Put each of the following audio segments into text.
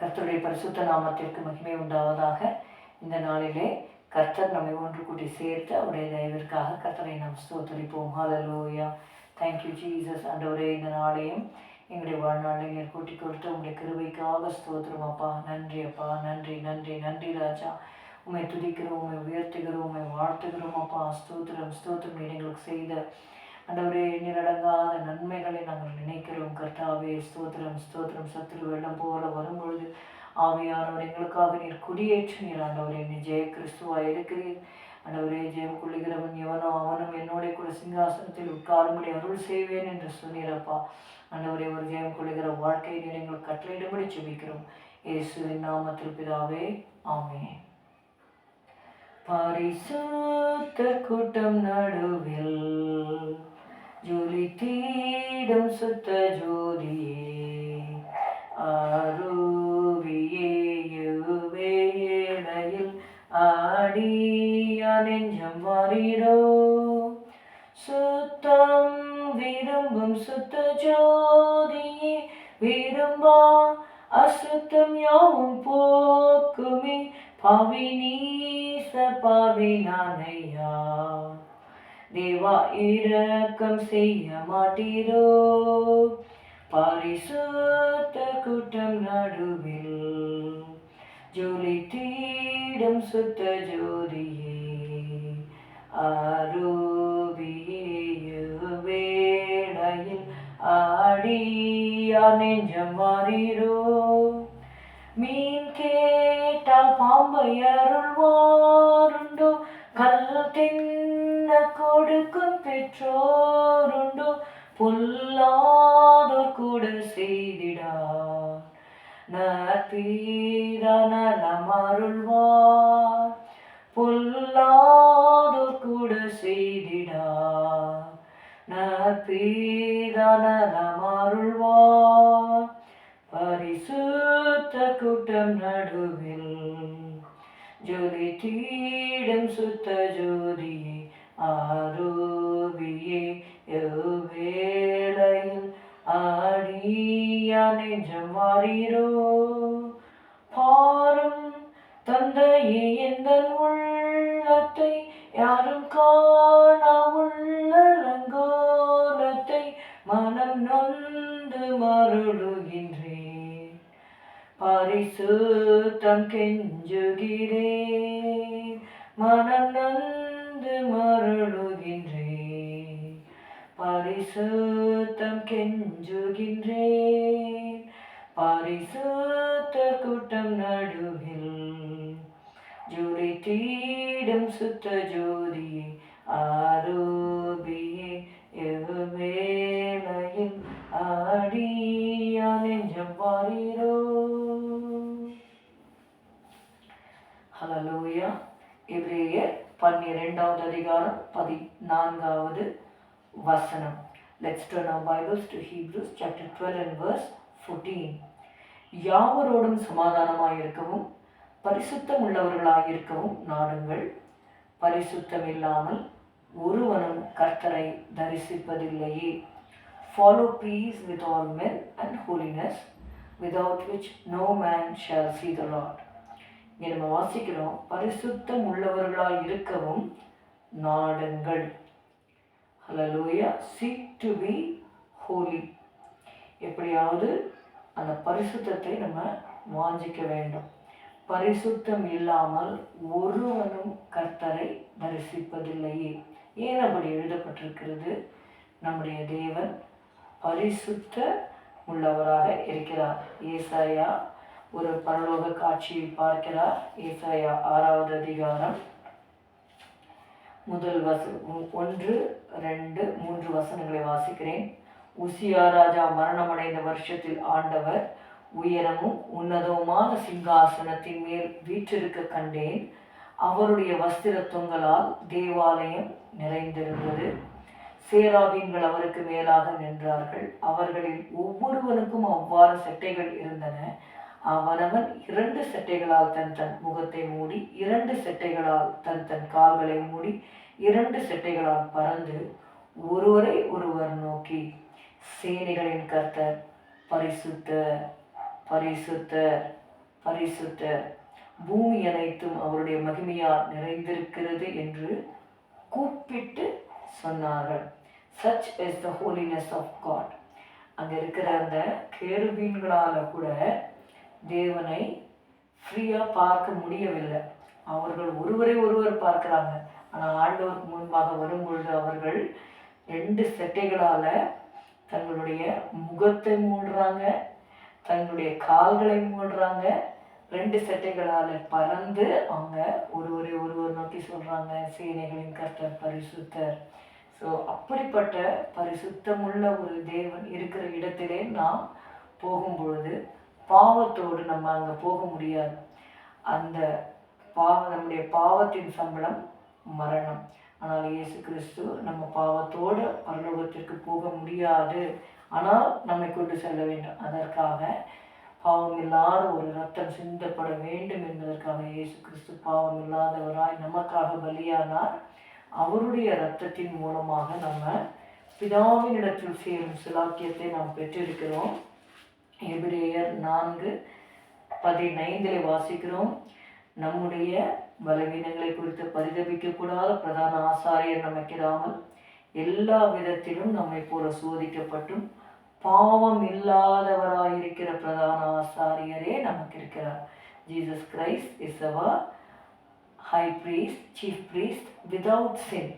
கர்த்தருடைய பரிசுத்த நாமத்திற்கு மகிமை உண்டாவதாக. இந்த நாளிலே கர்த்தர் நம்மை ஒன்று கூட்டி சேர்த்து அவருடைய தயவிற்காக கர்த்தரை நாம் ஸ்தோத்தரிப்போம். ஹalleluya தேங்க்யூ ஜீசஸ் அண்டவரே இந்த நாளையும் எங்களுடைய வாழ்நாளை நீர் கூட்டி கொடுத்து உங்களுடைய கிருபைக்காக ஸ்தோத்திரம் அப்பா. நன்றி அப்பா. நன்றி நன்றி நன்றி ராஜா. உண்மை துதிக்கிறோம் உண்மை உயர்த்துகிறோம் உண்மை வாழ்த்துகிறோம் அப்பா. ஸ்தோத்திரம் ஸ்தோத்திரம் நீர் எங்களுக்கு செய்த ஆண்டவரே நிரடங்காத நன்மைகளை நாங்கள் நினைக்கிறோம். கர்த்தாவே ஸ்தோத்திரம் ஸ்தோத்திரம். சத்துரு வெள்ளம் போல வரும்பொழுது ஆவியானவர் எங்களுக்காக நீர் குடியேற்றி நீர் ஆண்டவரே. நீ ஜெய கிறிஸ்துவா இருக்கிறீர். ஆண்டவரே ஜெயம் கொள்ளுகிறவன் எவனோ அவனும் என்னோட கூட சிங்காசனத்தில் உட்காரும்படி அருள் செய்வேன் என்று சொன்னீரப்பா. ஆண்டவரே ஒரு ஜெயம் கொள்ளுகிற வாழ்க்கை நீர் எங்களுக்கு கட்டளையிடும்படி செபிக்கிறோம் இயேசுவின் நாமத்தில் பிதாவே ஆமே பரிசுத்த கூட்டம் நடுவில் ஜோலி சுத்த ஜோதியே ஆரோவியே வேளையில் ஆடிய நெஞ்சம் மாறிடோ. சுத்தம் விரும்பும் சுத்த ஜோதியே விரும்பா அசுத்தம் யாவும் போக்குமே. பாவி நீச பாவி நானையா. தேவா இரக்கம் செய்ய மாட்டீரோ? பரிசுத்த கூட்டம் நடுவில் ஜோலி தீடும் சுத்த ஜோதியே ஆரோபியே ஆடியா நெஞ்சம் மாறிரோ? மீன் கேட்டால் பாம்பை அருள்வாருண்டோ? கல் தின்ன கொடுக்கும் பெற்றோருண்டோ பொல்லாதோர் கூட செய்திடார். நற்பீரா நலம் அருள்வார் பொல்லாதோர் கூட செய்திடார். நற்பீரா நலம் அருள்வார் பரிசுத்த கூட்டம் நடுவில் ஜோதி தீடும் சுத்த ஜோதியே. ஆரோபியே எவ்வேளையில் ஆடியா நெஞ்சம் மாறீரோ பாரும் தந்தையே எந்த உள்ளத்தை யாரும் காணா உள்ளலங்கோலத்தை மனம் நொந்து மருளுகின்றேன் பரிசு தங்கை பரிசுத்தம் கெஞ்சுகின்றேன். பரிசுத்த கூட்டம் நடுவில் ஜோதி தீடும் சுத்த ஜோதி ஆரோபியே எவ்வேளையில் ஆடியா நெஞ்சம் பாரீரோ ஹலலூயா எபிரேயர் பன்னிரெண்டாவது அதிகாரம் பதினான்காவது வசனம். Let's turn our bibles to hebrews chapter 12 and verse 14 யாவரோடும் சமாதானமாயிருக்கவும் பரிசுத்தம் உள்ளவர்களாயிருக்கவும் நாடுங்கள். பரிசுத்தம் இல்லாமல் ஒருவனும் கர்த்தரை தரிசிப்பதில்லையே. Follow peace with all men and holiness without which no man shall see the Lord இங்கே நம்ம வாசிக்கிறோம் பரிசுத்தம் உள்ளவர்களாக இருக்கவும் நாடுங்கள். Hallelujah seek to be holy எப்படியாவது அந்த பரிசுத்தத்தை நம்ம வாஞ்சிக்க வேண்டும். பரிசுத்தம் இல்லாமல் ஒருவனும் கர்த்தரை தரிசிப்பதில்லையே. ஏன் அப்படி எழுதப்பட்டிருக்கிறது? நம்முடைய தேவன் பரிசுத்த உள்ளவராக இருக்கிறார். ஏசாயா ஒரு பரலோக காட்சியை பார்க்கிறார். ஏசாயா ஆறாவது அதிகாரம் முதல் வச ஒன்று ரெண்டு மூன்று வசனங்களை வாசிக்கிறேன். உசியா ராஜா மரணமடைந்த வருஷத்தில் ஆண்டவர் உயரமும் உன்னதவுமான சிங்காசனத்தின் மேல் வீற்றிருக்க கண்டேன். அவருடைய வஸ்திர தொங்கலால் தேவாலயம் நிறைந்திருந்தது. சேராபீன்கள் அவருக்கு மேலாக நின்றார்கள். அவர்களில் ஒவ்வொருவனுக்கும் அவ்வாறு சட்டைகள் இருந்தன. அவனவன் இரண்டு செட்டைகளால் தன் தன் முகத்தை மூடி இரண்டு செட்டைகளால் தன் தன் கால்களை மூடி இரண்டு செட்டைகளால் பறந்து ஒருவரை ஒருவர் நோக்கி சேனைகளின் கர்த்தர் பரிசுத்த பரிசுத்த பரிசுத்தர் பூமி அனைத்தும் அவருடைய மகிமையால் நிறைந்திருக்கிறது என்று கூப்பிட்டு சொன்னார்கள். Such is the holiness of God அங்கே இருக்கிற அந்த கேருபீன்களால் கூட தேவனை ஃப்ரீயாக பார்க்க முடியவில்லை. அவர்கள் ஒருவரை ஒருவர் பார்க்குறாங்க. ஆனால் ஆண்டவருக்கு முன்பாக வரும்பொழுது அவர்கள் ரெண்டு செட்டைகளால் தங்களுடைய முகத்தை மூடுறாங்க தங்களுடைய கால்களை மூடுறாங்க ரெண்டு செட்டைகளால் பறந்து அவங்க ஒருவரை ஒருவர் நோக்கி சொல்கிறாங்க சேனைகளின் கர்த்தர் பரிசுத்தர். ஸோ அப்படிப்பட்ட பரிசுத்தமுள்ள ஒரு தேவன் இருக்கிற இடத்திலே நாம் போகும்பொழுது பாவத்தோடு நம்ம அங்கே போக முடியாது. அந்த பாவ நம்முடைய பாவத்தின் சம்பளம் மரணம். ஆனால் இயேசு கிறிஸ்து நம்ம பாவத்தோடு பரலோகத்திற்கு போக முடியாது. ஆனால் நம்மை கொண்டு செல்ல வேண்டும். அதற்காக பாவம் இல்லாத ஒரு ரத்தம் சிந்தப்பட வேண்டும் என்பதற்காக இயேசு கிறிஸ்து பாவம் இல்லாதவராய் நமக்காக பலியானார். அவருடைய இரத்தத்தின் மூலமாக நம்ம பிதாவினிடத்தில் சேரும் சிலாக்கியத்தை நாம் பெற்றிருக்கிறோம். எபிரேயர் நான்கு பதினைந்தில் வாசிக்கிறோம் நம்முடைய பலவீனங்களை குறித்து பரிதபிக்கக்கூடாத பிரதான ஆசாரியர் நமக்கிடாமல் எல்லா விதத்திலும் நம்மை போல சோதிக்கப்பட்டும் பாவம் இல்லாதவராயிருக்கிற பிரதான ஆசாரியரே நமக்கு இருக்கிறார் Jesus Christ is our high priest, chief priest, without sin.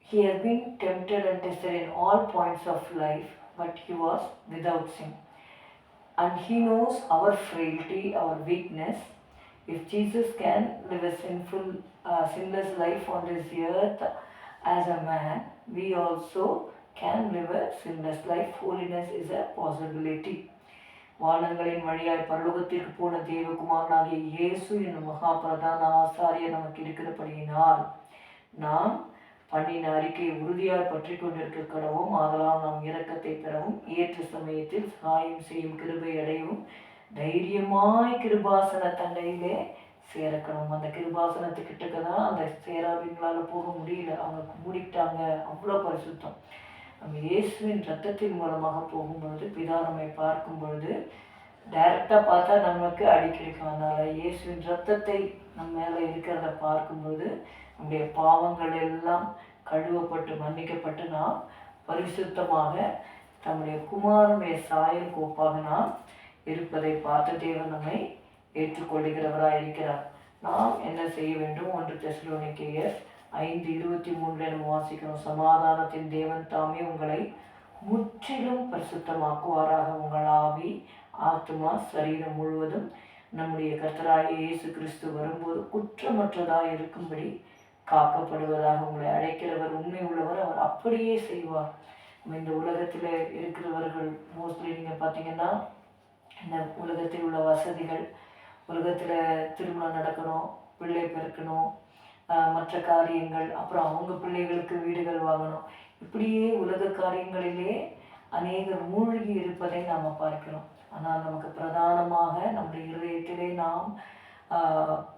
He has been tempted and tested in all points of life, but he was without sin. And he knows our frailty, our weakness. If Jesus can live a sinful, uh, sinless life on this earth as a man, we also can live a sinless life. Holiness is a possibility. வானங்களின் வழியாய் பரலோகத்திற்கு போன தேவகுமாரனாகிய இயேசு என்னும் மகா பிரதான ஆசாரியர் நமக்கு இருக்கிறபடியினால் நாம் பண்ணின அறிக்கை உறுதியாய் பற்றி கொண்டிருக்க கடவும் ஆதலால் நாம் இரக்கத்தை பெறவும் ஏற்ற சமயத்தில் சாயம் செய்யும் கிருபை அடையவும் தைரியமாய் கிருபாசன தண்டையிலே சேரக்கணும். அந்த கிருபாசனத்துக்கிட்டக்க தான் அந்த சேராவிங்களால் போக முடியல. அவங்க மூடிட்டாங்க அவ்வளோ பரிசுத்தம். நம்ம இயேசுவின் ரத்தத்தின் மூலமாக போகும்பொழுது பிதா நம்மை பார்க்கும் பொழுது டைரெக்டாக பார்த்தா நமக்கு அடி கிடைக்கும் அதனால் இயேசுவின் ரத்தத்தை நம்ம மேலே இருக்கிறத பார்க்கும்போது நம்முடைய பாவங்கள் எல்லாம் கழுவப்பட்டு மன்னிக்கப்பட்டு நாம் பரிசுத்தமாக தம்முடைய குமாரனுடைய சாயல் கோப்பாக நாம் இருப்பதை பார்த்து தேவன் நம்மை ஏற்றுக்கொள்கிறவராக இருக்கிறார். நாம் என்ன செய்ய வேண்டும்? ஒன்று தெசலோனிக்கேயர் ஐந்து இருபத்தி மூன்றில் என வாசிக்கிறோம் சமாதானத்தின் தேவன் தாமே உங்களை முற்றிலும் பரிசுத்தமாக்குவாராக. உங்கள் ஆவி ஆத்மா சரீரம் முழுவதும் நம்முடைய கர்த்தராகிய இயேசு கிறிஸ்து வரும்போது குற்றமற்றதாக இருக்கும்படி காக்கப்படுவதாக உங்களை அழைக்கிறவர் உண்மை உள்ளவர் அவர் அப்படியே செய்வார். நம்ம இந்த உலகத்தில் இருக்கிறவர்கள் மோஸ்ட்லி நீங்கள் பார்த்தீங்கன்னா இந்த உலகத்தில் உள்ள வசதிகள் உலகத்தில் திருமணம் நடக்கணும் பிள்ளை பிறக்கணும் மற்ற காரியங்கள் அப்புறம் அவங்க பிள்ளைகளுக்கு வீடுகள் வாங்கணும். இப்படியே உலக காரியங்களிலே அநேகர் மூழ்கி இருப்பதை நாம் பார்க்கிறோம். ஆனால் நமக்கு பிரதானமாக நம்முடைய இருதயத்திலே நாம்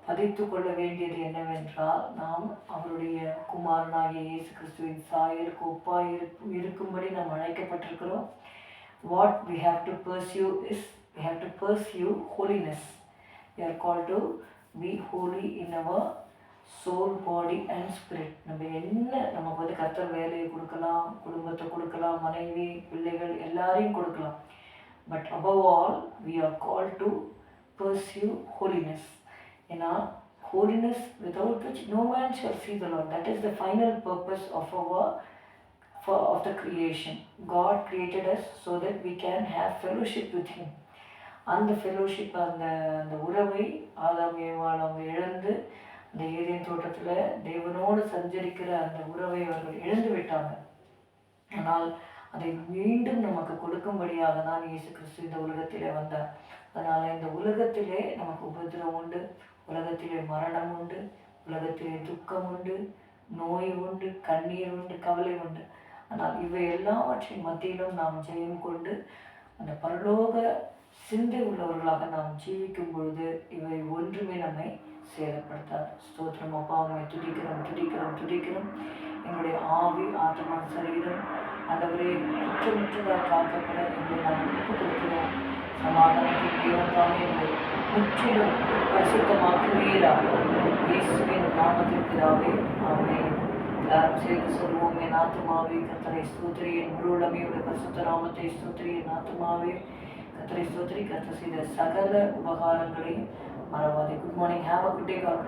பதித்து கொள்ள வேண்டியது என்னவென்றால் நாம் அவருடைய குமாரனாகிய இயேசு கிறிஸ்துவின் சாயலுக்கு ஒப்பாக இருக்கு இருக்கும்படி நாம் அழைக்கப்பட்டிருக்கிறோம். What we have to pursue is we have to pursue holiness we are call to be holy in our soul body and spirit நம்ம என்ன நமக்கு வந்து கத்தர் வேலையை கொடுக்கலாம் குடும்பத்தை கொடுக்கலாம் மனைவி பிள்ளைகள் எல்லாரையும் கொடுக்கலாம். But above all we are call to pursue holiness ஏன்னா holiness without which no man shall see the Lord that is the final purpose of our for of the creation God created us so that we can have fellowship with him அந்த fellowship அந்த அந்த உறவை ஆதாம் ஏவாள் அவங்க இழந்து அந்த Eden தோட்டத்தில் தேவனோடு சஞ்சரிக்கிற அந்த உறவை அவர்கள் இழந்து விட்டாங்க ஆனால் அதை மீண்டும் நமக்கு கொடுக்கும்படியாக தான் இயேசு கிறிஸ்து இந்த உலகத்திலே வந்தார் அதனால் இந்த உலகத்திலே நமக்கு உபத்திரம் உண்டு. உலகத்திலே மரணம் உண்டு. உலகத்திலே துக்கம் உண்டு. நோய் உண்டு. கண்ணீர் உண்டு. கவலை உண்டு. ஆனால் இவை எல்லாவற்றின் மத்தியிலும் நாம் ஜெயம் கொண்டு அந்த பரலோக சிந்தை உள்ளவர்களாக நாம் ஜீவிக்கும் பொழுது இவை ஒன்றுமே நம்மை சேதப்படுத்தாது. ஸ்தோத்திரம். அப்பா உண்மை துடிக்கிறோம் துடிக்கிறோம் துடிக்கிறோம் எங்களுடைய ஆவி ஆத்மா சரீரம் ஆண்டவரே குற்றமற்றதாக காக்கப்பட எங்களை நாம் ஒப்பு கொடுக்கிறோம் சமாதானத்தின் தேவன் தாமே முற்றிலும் பரிசுத்தமாக்குவீராக. இயேசுவின் நாமத்தில் பிதாவே எல்லாரும் சேர்ந்து சொல்வோம் என் ஆத்மாவே கத்தரை ஸ்தோத்திரி. என் முழுவலமையுடைய பரிசுத்த நாமத்தை ஸ்தோத்திரி. என் ஆத்மாவே கத்தரை ஸ்தோத்திரி. கத்த செய்த சகல உபகாரங்களையும் மறவாதே. Good morning have a good day God